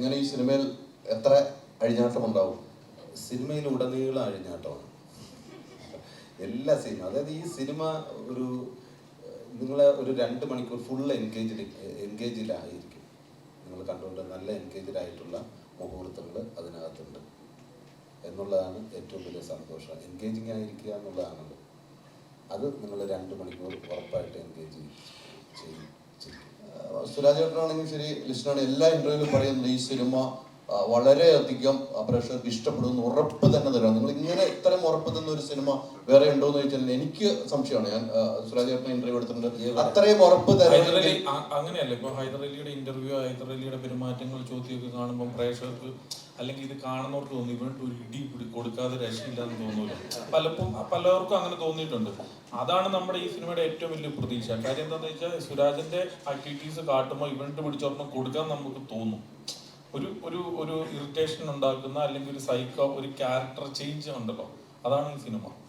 ഇങ്ങനെ ഈ സിനിമയിൽ എത്ര അഴിഞ്ഞാട്ടം ഉണ്ടാവും? സിനിമയിൽ ഉടനീളം അഴിഞ്ഞാട്ടമാണ്. എല്ലാ സിനിമ അതായത് ഈ സിനിമ ഒരു നിങ്ങളെ ഒരു രണ്ട് മണിക്കൂർ ഫുൾ എൻഗേജിൽ എൻഗേജിലായിരിക്കും നിങ്ങൾ കണ്ടുകൊണ്ട് നല്ല എൻഗേജ്ഡ് ആയിട്ടുള്ള മുഹൂർത്തങ്ങൾ അതിനകത്തുണ്ട്. എന്നുള്ളതാണ് ഏറ്റവും വലിയ സന്തോഷം. എൻഗേജിങ് ആയിരിക്കുക എന്നുള്ളതാണല്ലോ. അത് നിങ്ങൾ രണ്ട് മണിക്കൂർ ഉറപ്പായിട്ട് എൻഗേജ് ചെയ്യും. ആ, സുരാജ് ചേട്ടനാണെങ്കിൽ ശരി ലിസ്റ്റാണ് എല്ലാ ഇന്റർവ്യൂവിലും പറയുന്നത് ഈ സിനിമ വളരെയധികം പ്രേക്ഷകർക്ക് ഇഷ്ടപ്പെടുമെന്ന് ഉറപ്പ് തന്നെ തരാം. നിങ്ങൾ ഇങ്ങനെ ഇത്തരം ഉറപ്പ് തന്ന ഒരു സിനിമ വേറെ ഉണ്ടോ എന്ന് ചോദിച്ചാൽ എനിക്ക് സംശയമാണ്. ഞാൻ സുരാജേട്ടനെ ഇന്റർവ്യൂ എടുത്തിട്ടുണ്ട്. അത്രയും ഉറപ്പ് അങ്ങനെയല്ല. ഇപ്പൊ ഹൈദരലിയുടെ ഇന്റർവ്യൂ ഹൈദരലിയുടെ പെരുമാറ്റങ്ങൾ ചോദ്യമൊക്കെ കാണുമ്പോൾ പ്രേക്ഷകർക്ക് അല്ലെങ്കിൽ ഇത് കാണുന്നവർക്ക് തോന്നി ഇവനിട്ട് ഒരു ഇടി പിടി കൊടുക്കാതെ രക്ഷയില്ലാന്ന് തോന്നുന്നു പലപ്പോഴും പലർക്കും അങ്ങനെ തോന്നിയിട്ടുണ്ട്. അതാണ് നമ്മുടെ ഈ സിനിമയുടെ ഏറ്റവും വലിയ പ്രതീക്ഷ. കാര്യം എന്താണെന്ന് വെച്ചാൽ സുരാജിന്റെ ആക്ടിവിറ്റീസ് കാട്ടുമ്പോൾ ഇവനിട്ട് പിടിച്ചോർമ്മ കൊടുക്കാൻ നമുക്ക് തോന്നും. ഒരു ഒരു ഒരു ഇറിറ്റേഷൻ ഉണ്ടാക്കുന്ന അല്ലെങ്കിൽ ഒരു സൈക്കോ ഒരു ക്യാരക്ടർ ചേഞ്ച് ഉണ്ടല്ലോ. അതാണ് ഈ സിനിമ.